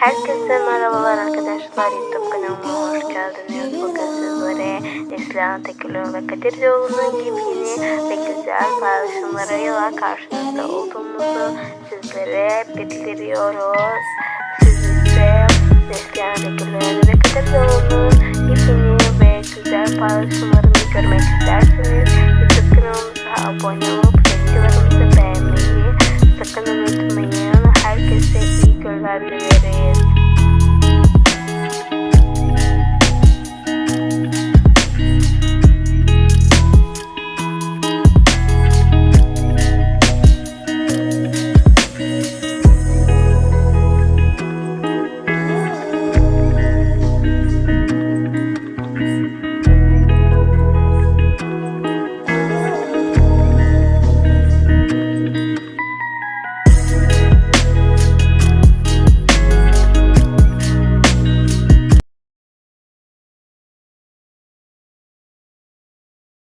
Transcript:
Herkese merhabalar arkadaşlar. YouTube kanalıma hoş geldiniz. Bugün sizlere Neslihan Tekülü ve Kadir Yolu'nun gibi yeni ve güzel paylaşımlarıyla karşınızda olduğumuzu sizlere bildiriyoruz. Sizlere Neslihan Tekülü ve Kadir Yolu'nun yeni ve güzel paylaşımlarını görmek isterseniz YouTube kanalımıza abone olup videolarımızı beğenmeyi sakın unutmayın. Herkese iyi günler dilerim.